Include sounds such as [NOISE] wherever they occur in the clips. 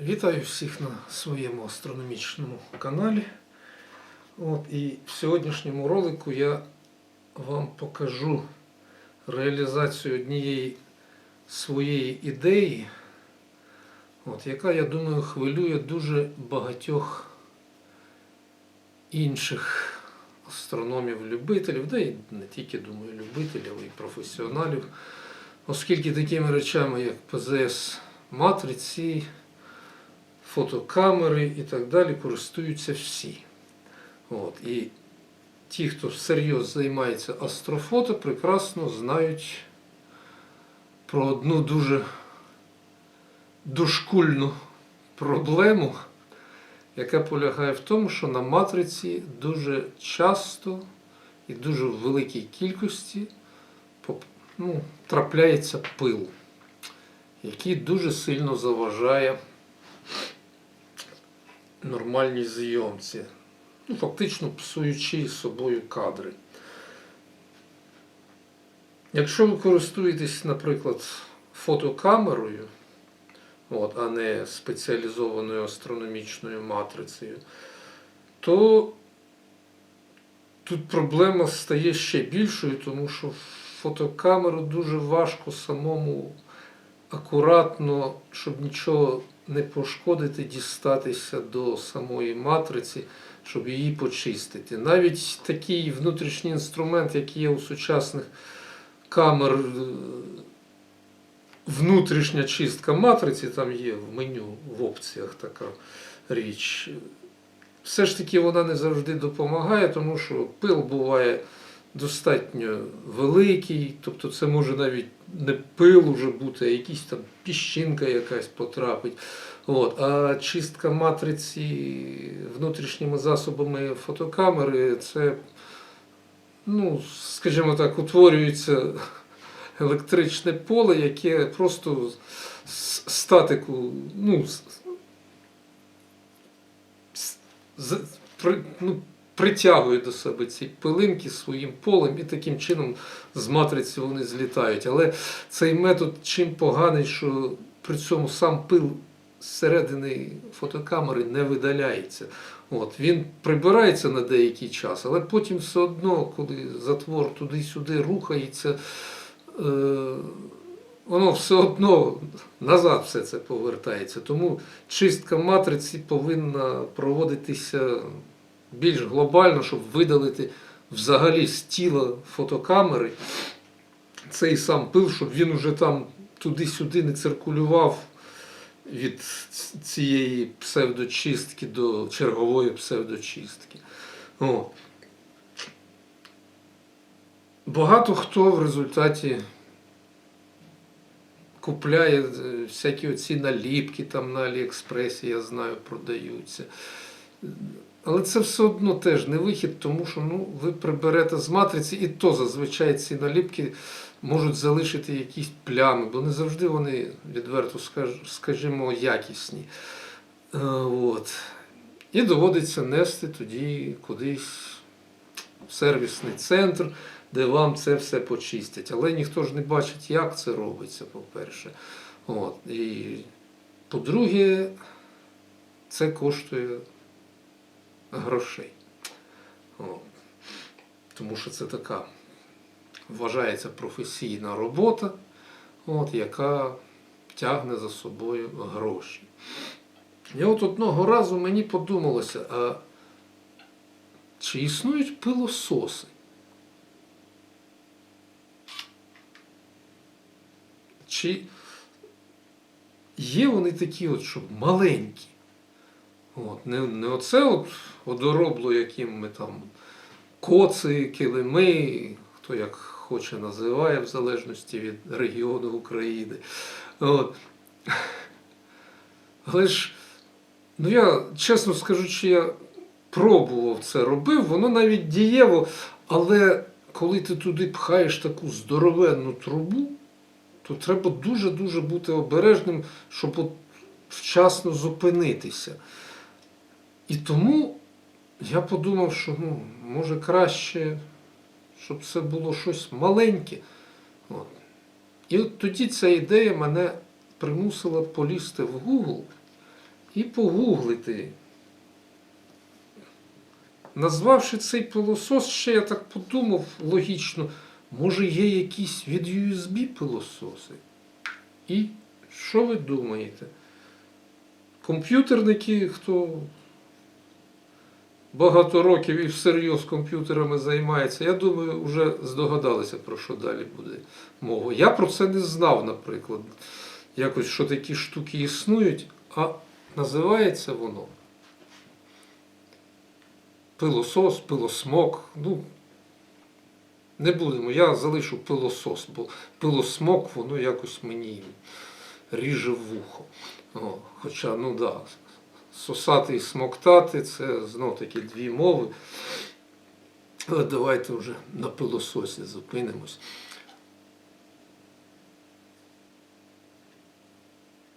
Вітаю всіх на своєму астрономічному каналі. От, і в сьогоднішньому ролику я вам покажу реалізацію однієї своєї ідеї, от, яка, я думаю, хвилює дуже багатьох інших астрономів-любителів, да і не тільки думаю, любителів, а й професіоналів, оскільки такими речами, як ПЗС матриці, фотокамери і так далі користуються всі. От. І ті, хто всерйоз займається астрофото, прекрасно знають про одну дуже дошкульну проблему, яка полягає в тому, що на матриці дуже часто і дуже в великій кількості ну, трапляється пил, який дуже сильно заважає нормальній зйомці, ну, фактично псуючи з собою кадри. Якщо ви користуєтесь, наприклад, фотокамерою, от, а не спеціалізованою астрономічною матрицею, то тут проблема стає ще більшою, тому що фотокамеру дуже важко самому акуратно, щоб нічого не пошкодити, дістатися до самої матриці, щоб її почистити. Навіть такий внутрішній інструмент, який є у сучасних камер, е, внутрішня чистка матриці, там є в меню в опціях така річ. Все ж таки вона не завжди допомагає, тому що пил буває достатньо великий, тобто це може навіть не пил уже бути, а якісь там піщинка якась потрапить. От. А чистка матриці внутрішніми засобами фотокамери це, ну, скажімо так, утворюється електричне поле, яке просто статику, ну, з- ну, притягує до себе ці пилинки своїм полем і таким чином з матриці вони злітають. Але цей метод чим поганий, що при цьому сам пил зсередини фотокамери не видаляється. От, він прибирається на деякий час, але потім все одно, коли затвор туди-сюди рухається, е, воно все одно назад все це повертається. Тому чистка матриці повинна проводитися більш глобально, щоб видалити взагалі з тіла фотокамери цей сам пил, щоб він уже там туди-сюди не циркулював від цієї псевдочистки до чергової псевдочистки. О. Багато хто в результаті купляє е, всякі оці наліпки там на Аліекспресі, я знаю, продаються. Але це все одно теж не вихід, тому що ну, ви приберете з матриці, і то зазвичай ці наліпки можуть залишити якісь плями, бо не завжди вони, відверто скажімо, якісні. Е, От. І доводиться нести тоді кудись в сервісний центр, де вам це все почистять. Але ніхто ж не бачить, як це робиться, по-перше. І по-друге, це коштує грошей. От. Тому що це така вважається професійна робота, от, яка тягне за собою гроші. І от одного разу мені подумалося, а чи існують пилососи? Чи є вони такі, от, щоб маленькі? От, не, не оце от одоробло, яким ми там коци, килими, хто як хоче називає, в залежності від регіону України. От. Але ж, ну я чесно скажучи, я пробував це робив, воно навіть дієво, але коли ти туди пхаєш таку здоровенну трубу, то треба дуже-дуже бути обережним, щоб от вчасно зупинитися. І тому я подумав, що ну, може краще, щоб це було щось маленьке. От. І от тоді ця ідея мене примусила полізти в Google і погуглити. Назвавши цей пилосос, ще я так подумав логічно, може є якісь від USB пилососи. І що ви думаєте? Комп'ютерники, хто багато років і всерйоз комп'ютерами займається, я думаю, вже здогадалися, про що далі буде мова. Я про це не знав, наприклад. Якось, що такі штуки існують, а називається воно пилосос, пилосмок. Ну, не будемо. Я залишу пилосос, бо пилосмок, воно якось мені ріже вухо. О, хоча, ну да, сосати і смоктати це знов таки дві мови. Але давайте вже на пилососі зупинимось.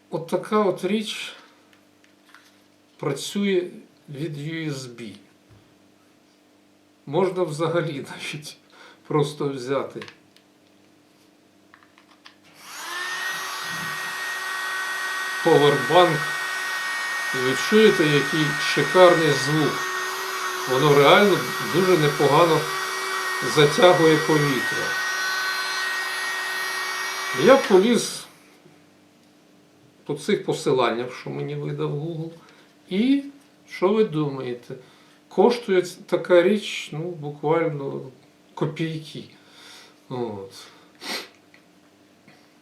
От така от річ працює від USB. Можна взагалі навіть просто взяти. Повербанк. Ви чуєте, який шикарний звук. Воно реально дуже непогано затягує повітря. Я поліз по цих посиланнях, що мені видав Google. І що ви думаєте? Коштує така річ, ну, буквально копійки. От.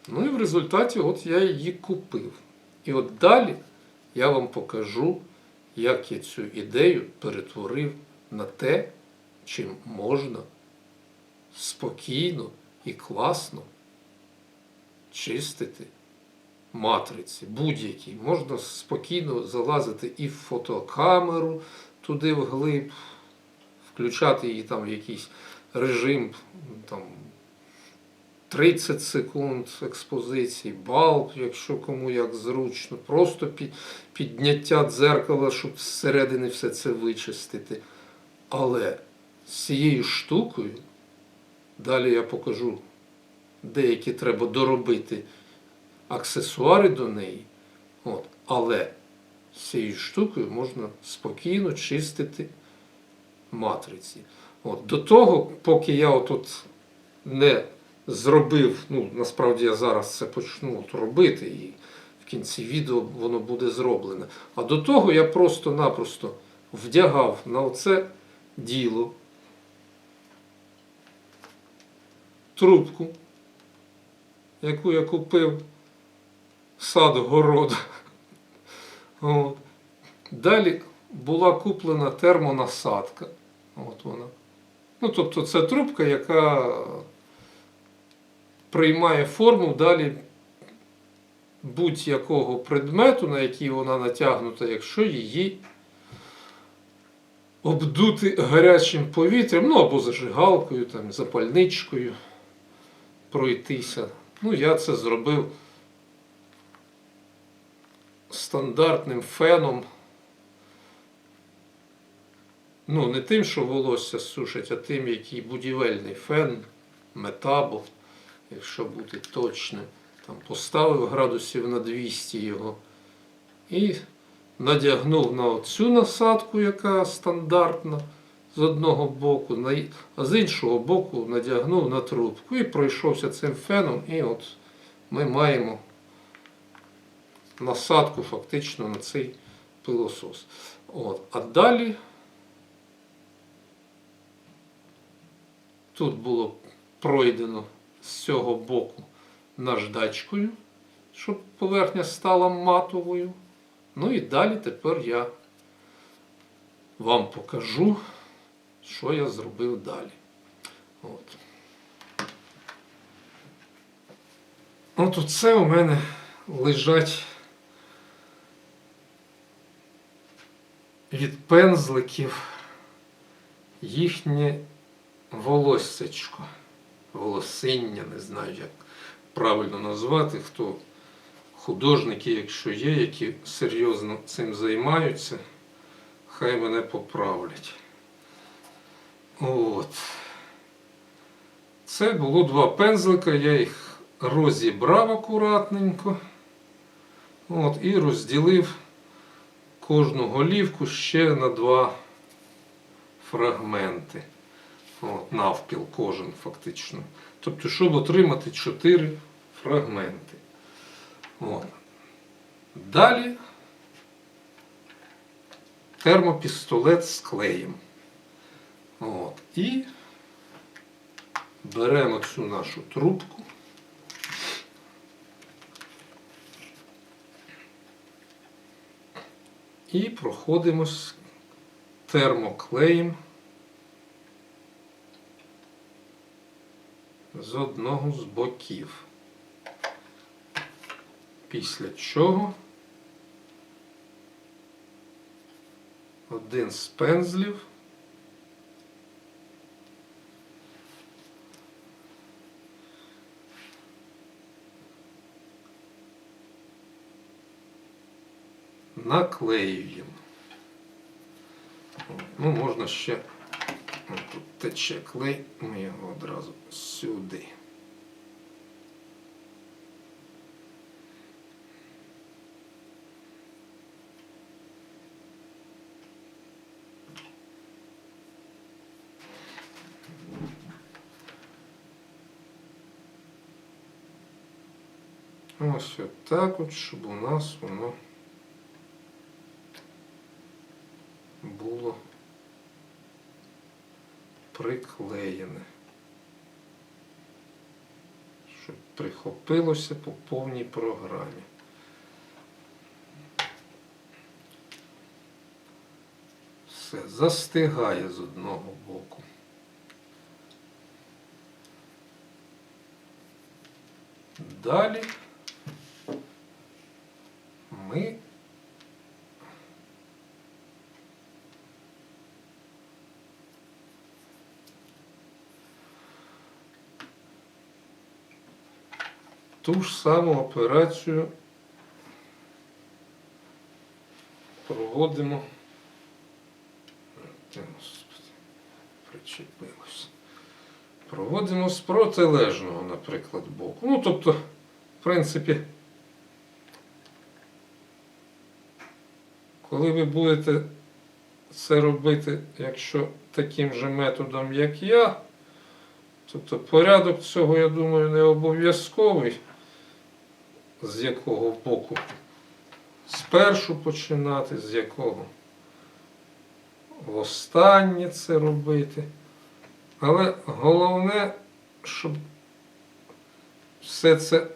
Ну і в результаті от я її купив. І от далі я вам покажу, як я цю ідею перетворив на те, чим можна спокійно і класно чистити матриці будь-які. Можна спокійно залазити і в фотокамеру туди вглиб, включати її там в якийсь режим там, 30 секунд експозиції, балб, якщо кому як зручно, просто під, підняття дзеркала, щоб зсередини все це вичистити. Але з цією штукою, далі я покажу, деякі треба доробити аксесуари до неї. От. Але з цією штукою можна спокійно чистити матриці. От. До того, поки я отут не зробив, ну насправді я зараз це почну робити, і в кінці відео воно буде зроблене. А до того я просто-напросто вдягав на оце діло трубку, яку я купив сад город. Далі була куплена термонасадка. От вона. Ну, тобто це трубка, яка приймає форму далі будь-якого предмету, на який вона натягнута, якщо її обдути гарячим повітрям, ну або зажигалкою, там, запальничкою пройтися. Ну, я це зробив стандартним феном. Ну, не тим, що волосся сушить, а тим, який будівельний фен, метабо, якщо бути точним. Там поставив градусів на 200 його і надягнув на цю насадку, яка стандартна з одного боку, а з іншого боку надягнув на трубку і пройшовся цим феном, і от ми маємо насадку фактично на цей пилосос. От. А далі тут було пройдено з цього боку наждачкою, щоб поверхня стала матовою. Ну і далі тепер я вам покажу, що я зробив далі. От. От оце у мене лежать від пензликів їхнє волоссячко, волосиння, не знаю, як правильно назвати, хто художники, якщо є, які серйозно цим займаються, хай мене поправлять. От. Це було два пензлика, я їх розібрав акуратненько. От, і розділив кожну голівку ще на два фрагменти. От, навпіл кожен фактично. Тобто, щоб отримати 4 фрагменти. От. Далі термопістолет з клеєм. От. І беремо цю нашу трубку. І проходимо з термоклеєм з одного з боків. Після чого один з пензлів наклеюємо. Ну, можна ще тут тече клей, ми його одразу сюди. Ось отак от, щоб у нас воно було приклеєне. Щоб прихопилося по повній програмі. Все, застигає з одного боку. Далі ми ту ж саму операцію проводимо. Проводимо з протилежного, наприклад, боку. Ну, тобто, в принципі, коли ви будете це робити, якщо таким же методом, як я, тобто порядок цього, я думаю, не обов'язковий, з якого боку спершу починати, з якого востаннє це робити. Але головне, щоб все це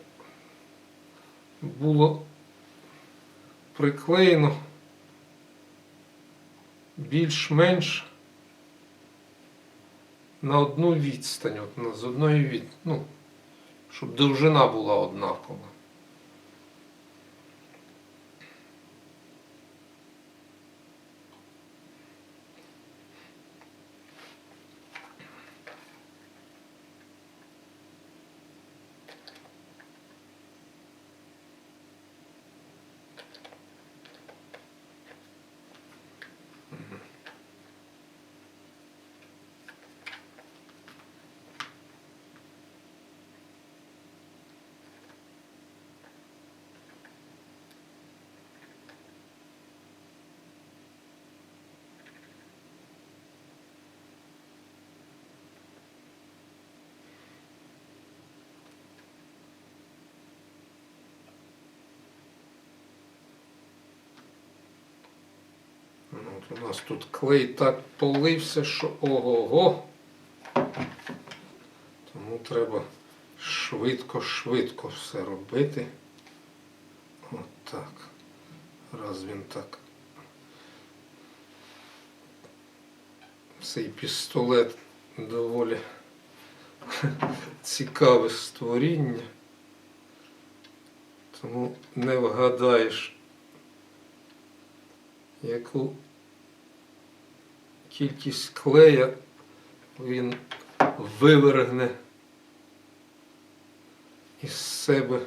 було приклеєно більш-менш на одну відстань, от з одної від, ну, щоб довжина була однакова. У нас тут клей так полився, що ого-го. Тому треба швидко-швидко все робити. От так. Раз він так. Цей пістолет доволі цікаве створіння. Тому не вгадаєш, яку кількість клея він вивергне із себе.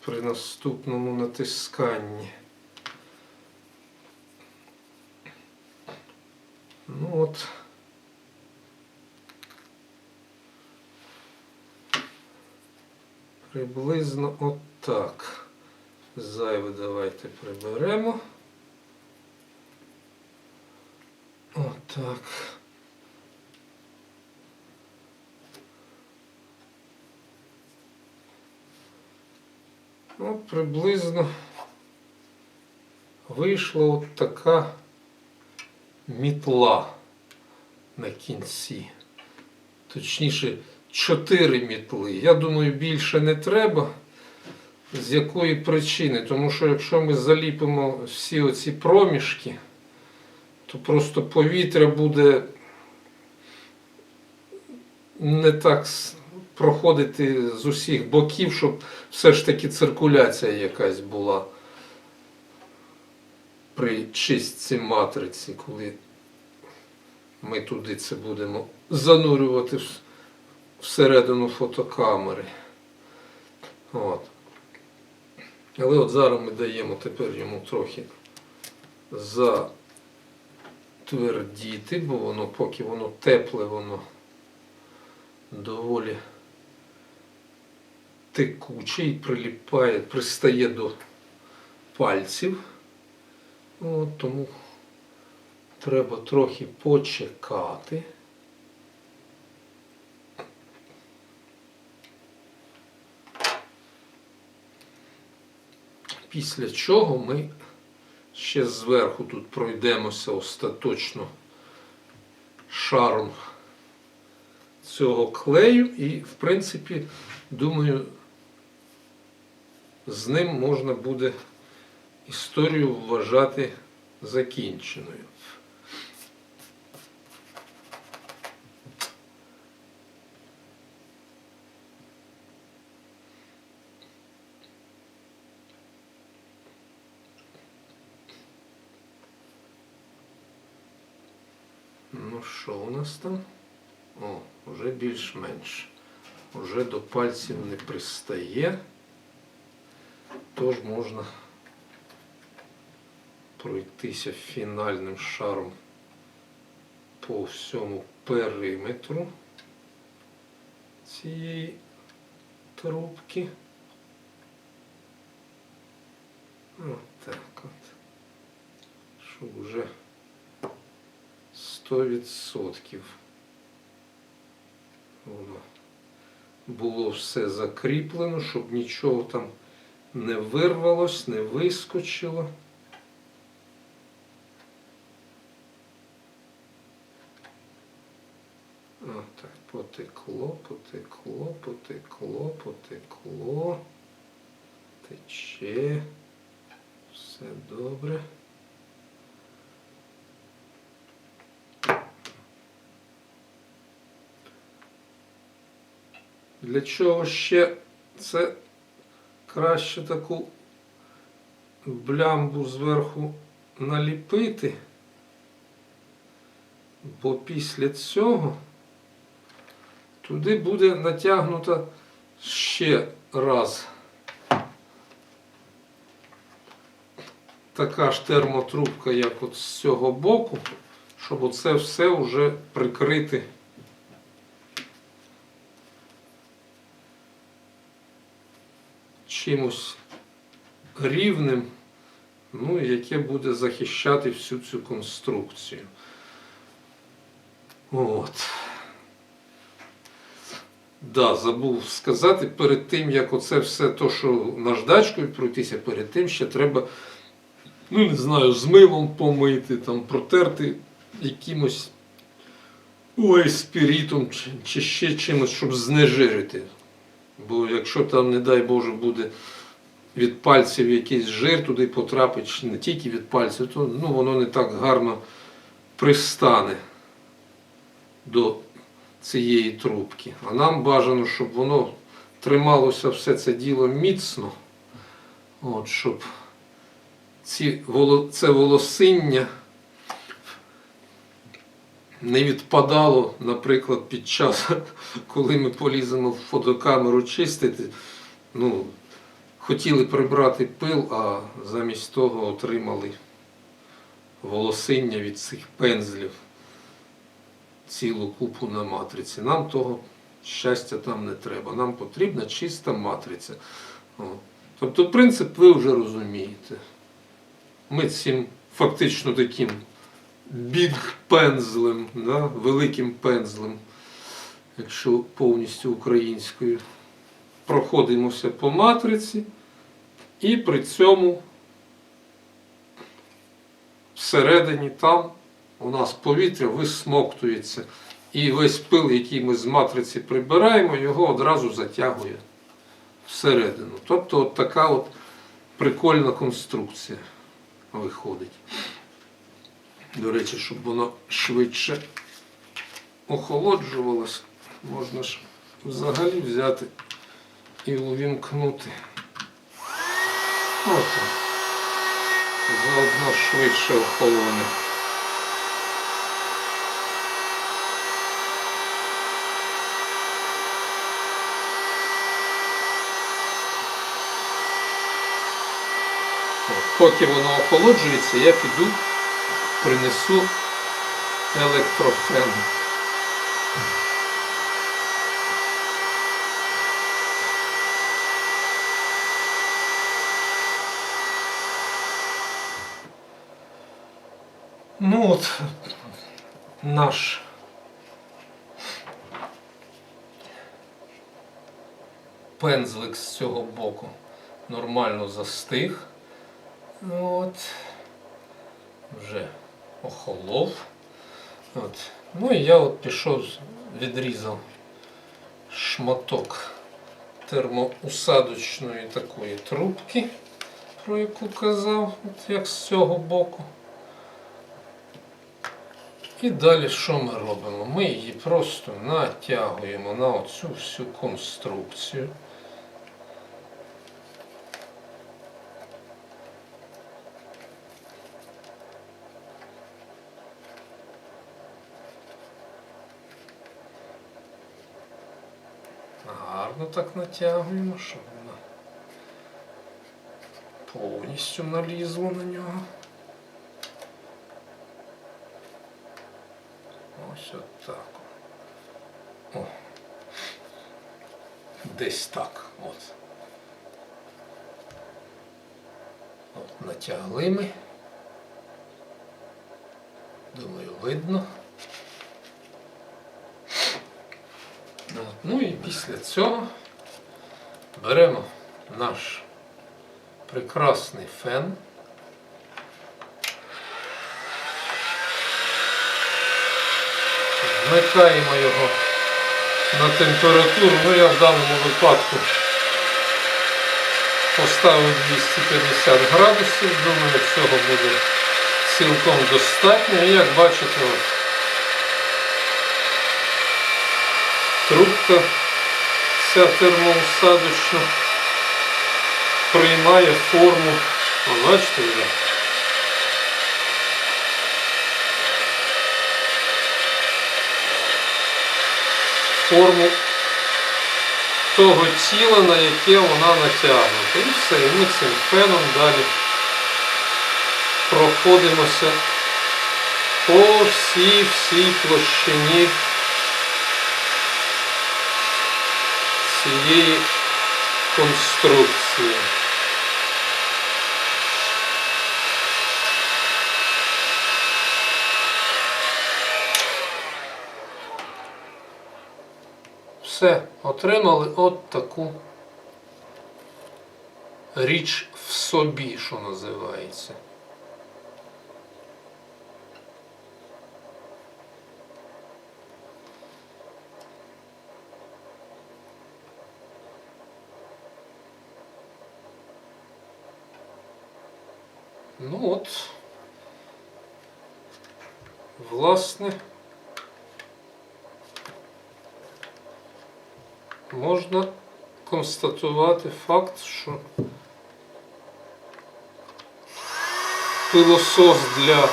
При наступному натисканні. Ну от. Приблизно отак. Зайве давайте приберемо. Отак. Ну, приблизно вийшла от така мітла на кінці. Точніше, чотири мітли. Я думаю, більше не треба. З якої причини? Тому що якщо ми заліпимо всі оці проміжки, то просто повітря буде не так проходити з усіх боків, щоб все ж таки циркуляція якась була при чистці матриці, коли ми туди це будемо занурювати всередину фотокамери. От. Але от зараз ми даємо тепер йому трохи затвердіти, бо воно, поки воно тепле, воно доволі текуче і приліпає, пристає до пальців. От, тому треба трохи почекати. Після чого ми ще зверху тут пройдемося остаточно шаром цього клею і, в принципі, думаю, з ним можна буде історію вважати закінченою. Ну там? О, вже більш-менш. Уже до пальців не пристає. Тож можна пройтися фінальним шаром по всьому периметру цієї трубки. Отак от. Щоб вже 100% воно було все закріплено, щоб нічого там не вирвалось, не вискочило. Отак, потекло, потекло, потекло, потекло. Тече. Все добре. Для чого ще це краще таку блямбу зверху наліпити, бо після цього туди буде натягнута ще раз така ж термотрубка, як от з цього боку, щоб оце все вже прикрити. Чимось рівним, ну, яке буде захищати всю цю конструкцію. От. Да, забув сказати, перед тим, як оце все то, що наждачкою пройтися, перед тим ще треба, ну не знаю, з милом помити, там, протерти якимось ой, спірітом чи, чи ще чимось, щоб знежирити. Бо якщо там, не дай Боже, буде від пальців якийсь жир туди потрапить, чи не тільки від пальців, то ну, воно не так гарно пристане до цієї трубки. А нам бажано, щоб воно трималося все це діло міцно, от, щоб ці, це волосиння не відпадало, наприклад, під час, [LAUGHS] коли ми поліземо в фотокамеру чистити. Ну, хотіли прибрати пил, а замість того отримали волосиння від цих пензлів, цілу купу на матриці. Нам того щастя там не треба. Нам потрібна чиста матриця. Тобто принцип ви вже розумієте. Ми цим фактично таким біг-пензлем, да, великим пензлем, якщо повністю українською, проходимося по матриці, і при цьому всередині там у нас повітря висмоктується. І весь пил, який ми з матриці прибираємо, його одразу затягує всередину. Тобто от така от прикольна конструкція виходить. До речі, щоб воно швидше охолоджувалося, можна ж взагалі взяти і увімкнути. От. Заодно швидше охолоне. Поки воно охолоджується, я піду принесу електрофен. Ну от наш пензлик з цього боку нормально застиг. От. Вже охолов. От. Ну і я от пішов, відрізав шматок термоусадочної такої трубки, про яку казав, от як з цього боку. І далі що ми робимо? Ми її просто натягуємо на оцю всю конструкцію. Гарно так натягуємо, щоб вона повністю налізла на нього. Ось отак. О. Десь так. От. От натягли ми. Думаю, видно. От. Ну і після цього беремо наш прекрасний фен. Вмикаємо його на температуру. Ну я в даному випадку поставив 250 градусів. Думаю, цього буде цілком достатньо. І як бачите, от, трубка ця термоусадочна приймає форму. Бачите вже? форму того тіла, на яке вона натягнута. І все, і ми цим феном далі проходимося по всій всій площині цієї конструкції. Все, отримали от таку річ в собі, що називається. Ну от, власне. можна констатувати факт, що пилосос для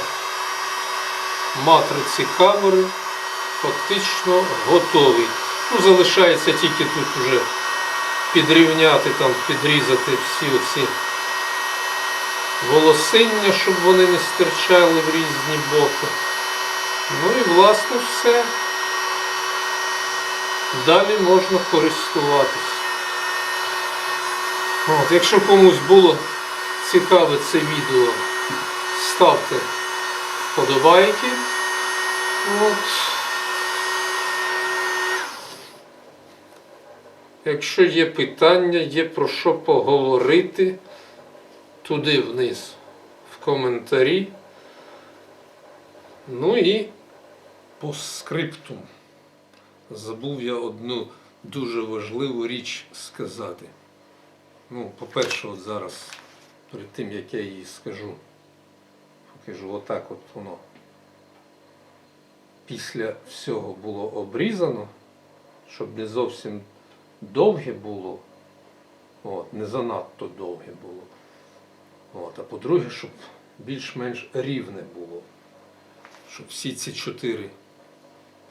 матриці камери фактично готовий. Ну, залишається тільки тут вже підрівняти, там, підрізати всі оці волосиння, щоб вони не стирчали в різні боки. Ну і власне все. далі можна користуватись. От, якщо комусь було цікаве це відео, ставте вподобайки. От. Якщо є питання, є про що поговорити, туди вниз в коментарі. Ну і по скрипту. Забув я одну дуже важливу річ сказати. Ну, по-перше, от зараз, перед тим як я її скажу, покажу, отак от воно після всього було обрізано, щоб не зовсім довге було, от, не занадто довге було. От, а по-друге, щоб більш-менш рівне було. Щоб всі ці чотири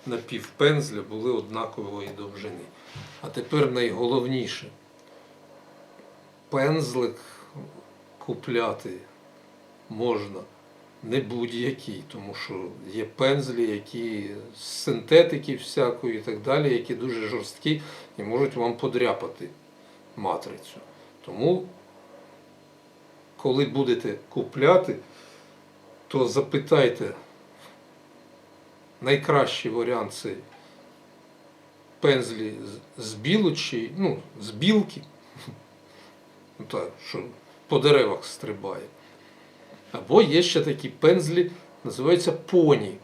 напівпензля були однакової довжини. А тепер найголовніше. Пензлик купляти можна не будь-який, тому що є пензлі, які з синтетики всякої і так далі, які дуже жорсткі і можуть вам подряпати матрицю. Тому, коли будете купляти, то запитайте, найкращий варіант це пензлі з- білочі, ну, з білки, [LAUGHS] ну, так, що по деревах стрибає. Або є ще такі пензлі, називаються поні.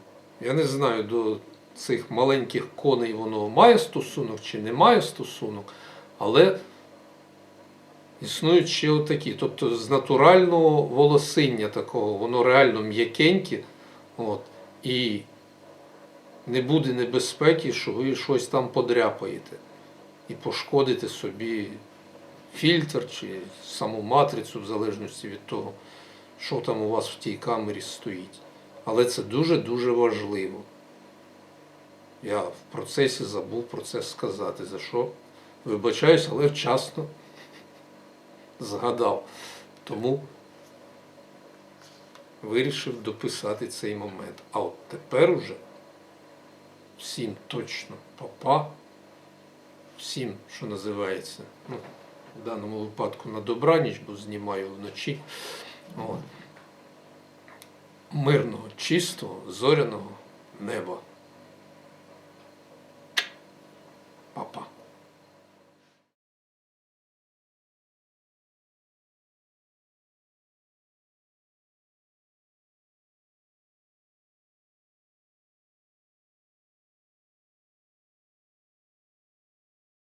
Я не знаю, до цих маленьких коней воно має стосунок чи не має стосунок, але існують ще отакі. Тобто з натурального волосиння такого, воно реально м'якеньке. От, і не буде небезпеки, що ви щось там подряпаєте і пошкодите собі фільтр чи саму матрицю, в залежності від того, що там у вас в тій камері стоїть. Але це дуже-дуже важливо. Я в процесі забув про це сказати, за що вибачаюсь, але вчасно згадав. Тому вирішив дописати цей момент. А от тепер уже всім точно папа, всім, що називається, ну, в даному випадку на добраніч, бо знімаю вночі. От. Мирного, чистого, зоряного неба.